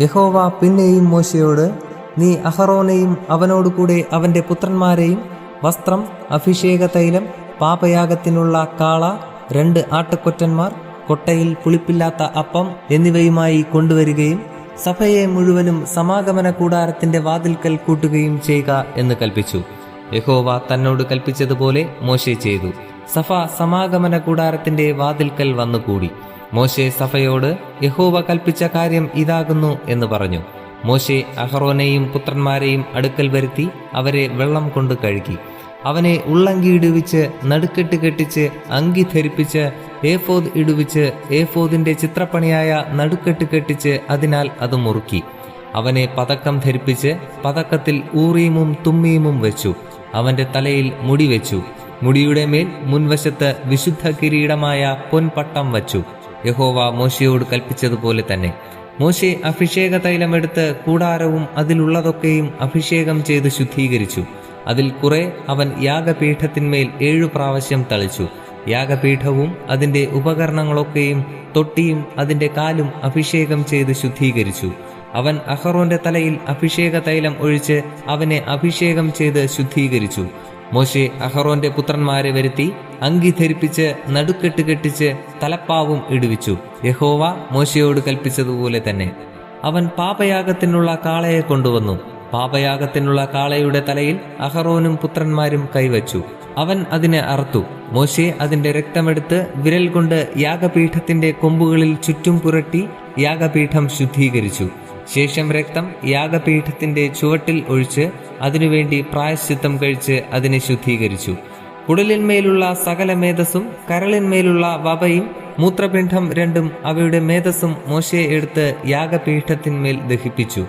യഹോവ പിന്നെയും മോശയോട് നീ അഹറോനെയും അവനോടുകൂടെ അവന്റെ പുത്രന്മാരെയും വസ്ത്രം അഭിഷേക തൈലം പാപയാഗത്തിനുള്ള കാള രണ്ട് ആട്ടക്കൊറ്റന്മാർ കൊട്ടയിൽ പുളിപ്പില്ലാത്ത അപ്പം എന്നിവയുമായി കൊണ്ടുവരികയും സഭയെ മുഴുവനും സമാഗമന കൂടാരത്തിന്റെ വാതിൽക്കൽ കൂട്ടുകയും ചെയ്യുക എന്ന് കൽപ്പിച്ചു. യഹോവ തന്നോട് കൽപ്പിച്ചതുപോലെ മോശ ചെയ്തു. സഭ സമാഗമന കൂടാരത്തിന്റെ വാതിൽക്കൽ വന്നുകൂടി. മോശെ സഫയോട് യഹോവ കൽപ്പിച്ച കാര്യം ഇതാകുന്നു എന്ന് പറഞ്ഞു. മോശെ അഹറോനെയും പുത്രന്മാരെയും അടുക്കൽ വരുത്തി അവരെ വെള്ളം കൊണ്ട് കഴുകി. അവനെ ഉള്ളങ്കി ഇടുവിച്ച് നടുക്കെട്ട് കെട്ടിച്ച് അങ്കി ധരിപ്പിച്ച് ഏഫോദ് ഇടുവിച്ച് ഏഫോദിന്റെ ചിത്രപ്പണിയായ നടുക്കെട്ട് കെട്ടിച്ച് അതിനാൽ അത് മുറുക്കി. അവനെ പതക്കം ധരിപ്പിച്ച് പതക്കത്തിൽ ഊറീമും തുമ്മീമും വെച്ചു. അവന്റെ തലയിൽ മുടി വെച്ചു. മുടിയുടെ മേൽ മുൻവശത്ത് വിശുദ്ധ കിരീടമായ പൊൻപട്ടം വച്ചു. യഹോവ മോശയോട് കൽപ്പിച്ചതുപോലെ തന്നെ. മോശെ അഭിഷേക തൈലമെടുത്ത് കൂടാരവും അതിലുള്ളതൊക്കെയും അഭിഷേകം ചെയ്ത് ശുദ്ധീകരിച്ചു. അതിൽ കുറെ അവൻ യാഗപീഠത്തിന്മേൽ ഏഴു പ്രാവശ്യം തളിച്ചു. യാഗപീഠവും അതിന്റെ ഉപകരണങ്ങളൊക്കെയും തൊട്ടിയും അതിന്റെ കാലും അഭിഷേകം ചെയ്ത് ശുദ്ധീകരിച്ചു. അവൻ അഹറോന്റെ തലയിൽ അഭിഷേക തൈലം ഒഴിച്ച് അവനെ അഭിഷേകം ചെയ്ത് ശുദ്ധീകരിച്ചു. മോശെ അഹറോന്റെ പുത്രന്മാരെ വരുത്തി അങ്കി ധരിപ്പിച്ച് നടുക്കെട്ട് കെട്ടിച്ച് തലപ്പാവും ഇടുവിച്ചു. യഹോവ മോശയോട് കൽപ്പിച്ചതുപോലെ തന്നെ. അവൻ പാപയാഗത്തിനുള്ള കാളയെ കൊണ്ടുവന്നു. പാപയാഗത്തിനുള്ള കാളയുടെ തലയിൽ അഹറോനും പുത്രന്മാരും കൈവച്ചു. അവൻ അതിനെ അറുത്തു. മോശെ അതിന്റെ രക്തമെടുത്ത് വിരൽ കൊണ്ട് യാഗപീഠത്തിന്റെ കൊമ്പുകളിൽ ചുറ്റും പുരട്ടി യാഗപീഠം ശുദ്ധീകരിച്ചു. ശേഷം രക്തം യാഗപീഠത്തിന്റെ ചുവട്ടിൽ ഒഴിച്ച് അതിനുവേണ്ടി പ്രായശ്ചിത്തം കഴിച്ച് അതിനെ ശുദ്ധീകരിച്ചു. കുടലിന്മേലുള്ള സകല മേധസ്സും കരളിന്മേലുള്ള വവയും മൂത്രപിണ്ഡം രണ്ടും അവയുടെ മേധസ്സും മോശയെ എടുത്ത് യാഗപീഠത്തിന്മേൽ ദഹിപ്പിച്ചു.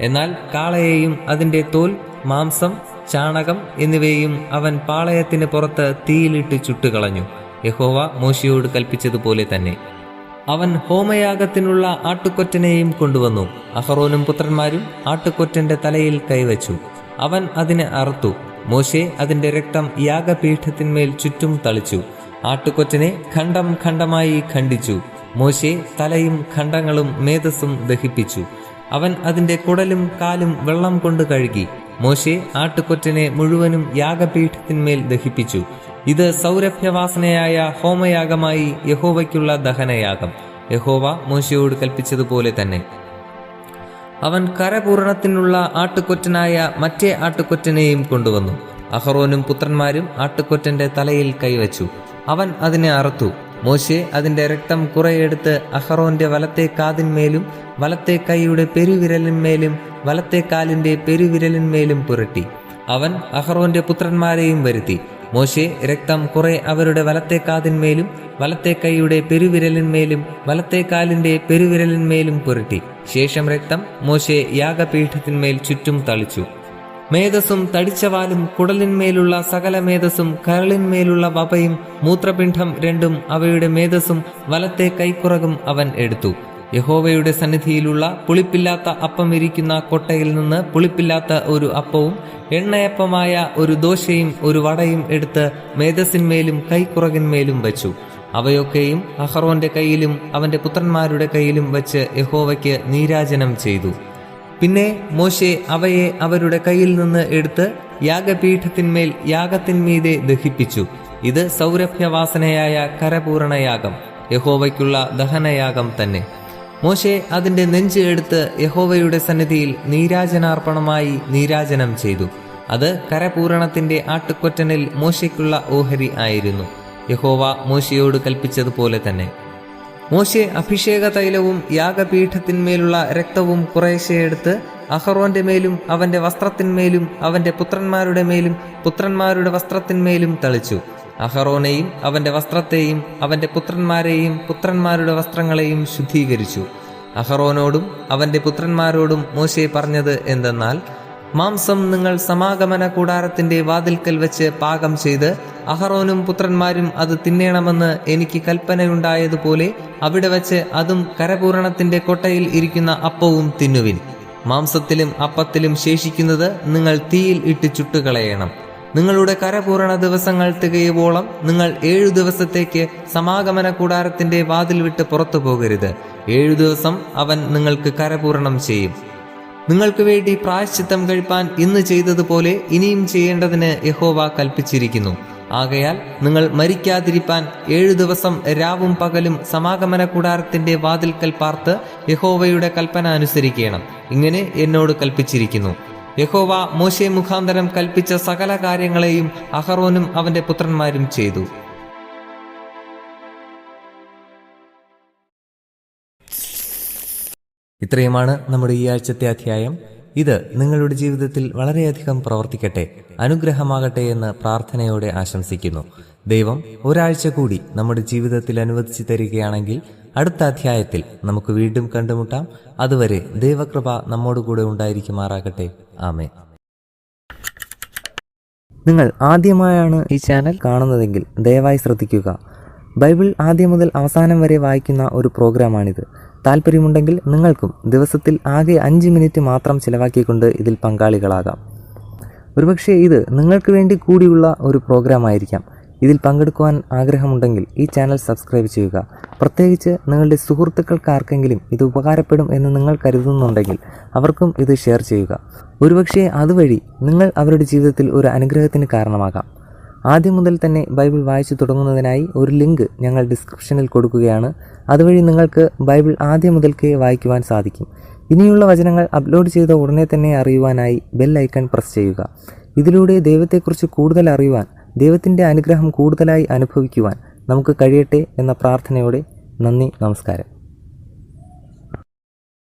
എന്നാൽ കാളയെയും അതിന്റെ തോൽ മാംസം ചാണകം എന്നിവയും അവൻ പാളയത്തിന് പുറത്ത് തീയിലിട്ട് ചുട്ടുകളഞ്ഞു. യഹോവ മോശയോട് കൽപ്പിച്ചതുപോലെ തന്നെ. അവൻ ഹോമയാഗത്തിനുള്ള ആട്ടുകൊറ്റനെയും കൊണ്ടുവന്നു. അഹറോനും പുത്രന്മാരും ആട്ടുകൊറ്റന്റെ തലയിൽ കൈവച്ചു. അവൻ അതിനെ അറുത്തു. മോശെ അതിന്റെ രക്തം യാഗപീഠത്തിന്മേൽ ചുറ്റും തളിച്ചു. ആട്ടുകൊറ്റനെ ഖണ്ഡം ഖണ്ഡമായി ഖണ്ഡിച്ചു. മോശെ തലയും ഖണ്ഡങ്ങളും മേധസ്സും ദഹിപ്പിച്ചു. അവൻ അതിന്റെ കുടലും കാലും വെള്ളം കൊണ്ട് കഴുകി. മോശെ ആട്ടുകൊറ്റനെ മുഴുവനും യാഗപീഠത്തിന്മേൽ ദഹിപ്പിച്ചു. ഇത് സൗരഭ്യവാസനയായ ഹോമയാഗമായി യഹോവയ്ക്കുള്ള ദഹനയാഗം. യഹോവ മോശയോട് കൽപ്പിച്ചതുപോലെ തന്നെ. അവൻ കരപൂരണത്തിനുള്ള ആട്ടുകൊറ്റനായ മറ്റേ ആട്ടുകൊറ്റനെയും കൊണ്ടുവന്നു. അഹറോനും പുത്രന്മാരും ആട്ടുകൊറ്റന്റെ തലയിൽ കൈവച്ചു. അവൻ അതിനെ അറുത്തു. മോശെ അതിന്റെ രക്തം കുറെയെടുത്ത് അഹറോന്റെ വലത്തെ കാതിന്മേലും വലത്തെ കൈയുടെ പെരുവിരലിന്മേലും വലത്തെ കാലിന്റെ പെരുവിരലിന്മേലും പുരട്ടി. അവൻ അഹറോന്റെ പുത്രന്മാരെയും വരുത്തി. മോശെ രക്തം കുറെ അവരുടെ വലത്തെ കാതിന്മേലും വലത്തെ കൈയുടെ പെരുവിരലിന്മേലും വലത്തെ കാലിന്റെ പെരുവിരലിന്മേലും പുരട്ടി. ശേഷം രക്തം മോശെ യാഗപീഠത്തിന്മേൽ ചുറ്റും തളിച്ചു. മേധസ്സും തടിച്ചവാലും കുടലിന്മേലുള്ള സകല മേധസ്സും കരളിന്മേലുള്ള വപയും മൂത്രപിണ്ഡം രണ്ടും അവയുടെ മേധസ്സും വലത്തെ കൈക്കുറകും അവൻ എടുത്തു. യഹോവയുടെ സന്നിധിയിലുള്ള പുളിപ്പില്ലാത്ത അപ്പം ഇരിക്കുന്ന കൊട്ടയിൽ നിന്ന് പുളിപ്പില്ലാത്ത ഒരു അപ്പവും എണ്ണയപ്പമായ ഒരു ദോശയും ഒരു വടയും എടുത്ത് മേധസ്സിന്മേലും കൈക്കുറകിന്മേലും വച്ചു. അവയൊക്കെയും അഹറോന്റെ കയ്യിലും അവന്റെ പുത്രന്മാരുടെ കയ്യിലും വച്ച് യഹോവയ്ക്ക് നീരാജനം ചെയ്തു. പിന്നെ മോശെ അവയെ അവരുടെ കയ്യിൽ നിന്ന് എടുത്ത് യാഗപീഠത്തിന്മേൽ യാഗത്തിന്മീതെ ദഹിപ്പിച്ചു. ഇത് സൗരഭ്യവാസനയായ കരപൂരണയാഗം. യഹോവയ്ക്കുള്ള ദഹനയാഗം തന്നെ. മോശെ അതിന്റെ നെഞ്ച് എടുത്ത് യഹോവയുടെ സന്നിധിയിൽ നീരാജനാർപ്പണമായി നീരാജനം ചെയ്തു. അത് കരപൂരണത്തിന്റെ ആട്ടുകൊറ്റനിൽ മോശയ്ക്കുള്ള ഓഹരി ആയിരുന്നു. യഹോവ മോശയോട് കൽപ്പിച്ചതുപോലെ തന്നെ. മോശെ അഭിഷേക തൈലവും യാഗപീഠത്തിന്മേലുള്ള രക്തവും കുറേശ്ശെടുത്ത് അഹറോന്റെ മേലും അവന്റെ വസ്ത്രത്തിന്മേലും അവന്റെ പുത്രന്മാരുടെ മേലും പുത്രന്മാരുടെ വസ്ത്രത്തിന്മേലും തളിച്ചു. അഹറോനെയും അവന്റെ വസ്ത്രത്തെയും അവന്റെ പുത്രന്മാരെയും പുത്രന്മാരുടെ വസ്ത്രങ്ങളെയും ശുദ്ധീകരിച്ചു. അഹറോനോടും അവന്റെ പുത്രന്മാരോടും മോശെ പറഞ്ഞത് എന്തെന്നാൽ മാംസം നിങ്ങൾ സമാഗമന കൂടാരത്തിന്റെ വാതിൽക്കൽ വെച്ച് പാകം ചെയ്ത് അഹറോനും പുത്രന്മാരും അത് തിന്നേണമെന്ന് എനിക്ക് കൽപ്പനയുണ്ടായതുപോലെ അവിടെ വച്ച് അതും കരപൂരണത്തിന്റെ കൊട്ടയിൽ ഇരിക്കുന്ന അപ്പവും തിന്നുവിൻ. മാംസത്തിലും അപ്പത്തിലും ശേഷിക്കുന്നത് നിങ്ങൾ തീയിൽ ഇട്ട് ചുട്ടുകളയണം. നിങ്ങളുടെ കരപൂരണ ദിവസങ്ങൾ തികയുവോളം നിങ്ങൾ ഏഴു ദിവസത്തേക്ക് സമാഗമന കൂടാരത്തിന്റെ വാതിൽ വിട്ട് പുറത്തു പോകരുത്. ഏഴു ദിവസം അവൻ നിങ്ങൾക്ക് കരപൂരണം ചെയ്യും. നിങ്ങൾക്ക് വേണ്ടി പ്രായശ്ചിത്തം കഴിപ്പാൻ ഇന്ന് ചെയ്തതുപോലെ ഇനിയും ചെയ്യേണ്ടതിന് യഹോവ കൽപ്പിച്ചിരിക്കുന്നു. ആകയാൽ നിങ്ങൾ മരിക്കാതിരിപ്പാൻ ഏഴു ദിവസം രാവും പകലും സമാഗമന കൂടാരത്തിന്റെ വാതിൽക്കൽ പാർത്ത് യഹോവയുടെ കൽപ്പന അനുസരിക്കണം. ഇങ്ങനെ എന്നോട് കൽപ്പിച്ചിരിക്കുന്നു. യഹോവ മോശെ മുഖാന്തരം കൽപ്പിച്ച സകല കാര്യങ്ങളെയും അഹറോനും അവന്റെ പുത്രന്മാരും ചെയ്തു. ഇത്രയുമാണ് നമ്മുടെ ഈ ആഴ്ചത്തെ അധ്യായം. ഇത് നിങ്ങളുടെ ജീവിതത്തിൽ വളരെയധികം പ്രവർത്തിക്കട്ടെ അനുഗ്രഹമാകട്ടെ എന്ന് പ്രാർത്ഥനയോടെ ആശംസിക്കുന്നു. ദൈവം ഒരാഴ്ച കൂടി നമ്മുടെ ജീവിതത്തിൽ അനുവദിച്ചു തരികയാണെങ്കിൽ അടുത്ത അധ്യായത്തിൽ നമുക്ക് വീണ്ടും കണ്ടുമുട്ടാം. അതുവരെ ദൈവകൃപ നമ്മോടുകൂടെ ഉണ്ടായിരിക്കുമാറാകട്ടെ. ആമേ നിങ്ങൾ ആദ്യമായാണ് ഈ ചാനൽ കാണുന്നതെങ്കിൽ ദയവായി ശ്രദ്ധിക്കുക. ബൈബിൾ ആദ്യം മുതൽ അവസാനം വരെ വായിക്കുന്ന ഒരു പ്രോഗ്രാമാണിത്. താല്പര്യമുണ്ടെങ്കിൽ നിങ്ങൾക്കും ദിവസത്തിൽ ആകെ അഞ്ച് മിനിറ്റ് മാത്രം ചിലവാക്കിക്കൊണ്ട് ഇതിൽ പങ്കാളികളാകാം. ഒരുപക്ഷെ ഇത് നിങ്ങൾക്ക് വേണ്ടി കൂടിയുള്ള ഒരു പ്രോഗ്രാം ആയിരിക്കാം ഇതിൽ പങ്കെടുക്കുവാൻ ആഗ്രഹമുണ്ടെങ്കിൽ ഈ ചാനൽ സബ്സ്ക്രൈബ് ചെയ്യുക. പ്രത്യേകിച്ച് നിങ്ങളുടെ സുഹൃത്തുക്കൾക്ക് ആർക്കെങ്കിലും ഇത് ഉപകാരപ്പെടും എന്ന് നിങ്ങൾ കരുതുന്നുണ്ടെങ്കിൽ അവർക്കും ഇത് ഷെയർ ചെയ്യുക. ഒരുപക്ഷെ അതുവഴി നിങ്ങൾ അവരുടെ ജീവിതത്തിൽ ഒരു അനുഗ്രഹത്തിന് കാരണമാകാം. ആദ്യം മുതൽ തന്നെ ബൈബിൾ വായിച്ചു തുടങ്ങുന്നതിനായി ഒരു ലിങ്ക് ഞങ്ങൾ ഡിസ്ക്രിപ്ഷനിൽ കൊടുക്കുകയാണ്. അതുവഴി നിങ്ങൾക്ക് ബൈബിൾ ആദ്യം മുതൽക്കേ വായിക്കുവാൻ സാധിക്കും. ഇനിയുള്ള വചനങ്ങൾ അപ്ലോഡ് ചെയ്ത ഉടനെ തന്നെ അറിയുവാനായി ബെൽ ഐക്കൺ പ്രസ് ചെയ്യുക. ഇതിലൂടെ ദൈവത്തെക്കുറിച്ച് കൂടുതൽ അറിയുവാൻ ദൈവത്തിന്റെ അനുഗ്രഹം കൂടുതലായി അനുഭവിക്കുവാൻ നമുക്ക് കഴിയട്ടെ എന്ന പ്രാർത്ഥനയോടെ നന്ദി നമസ്കാരം.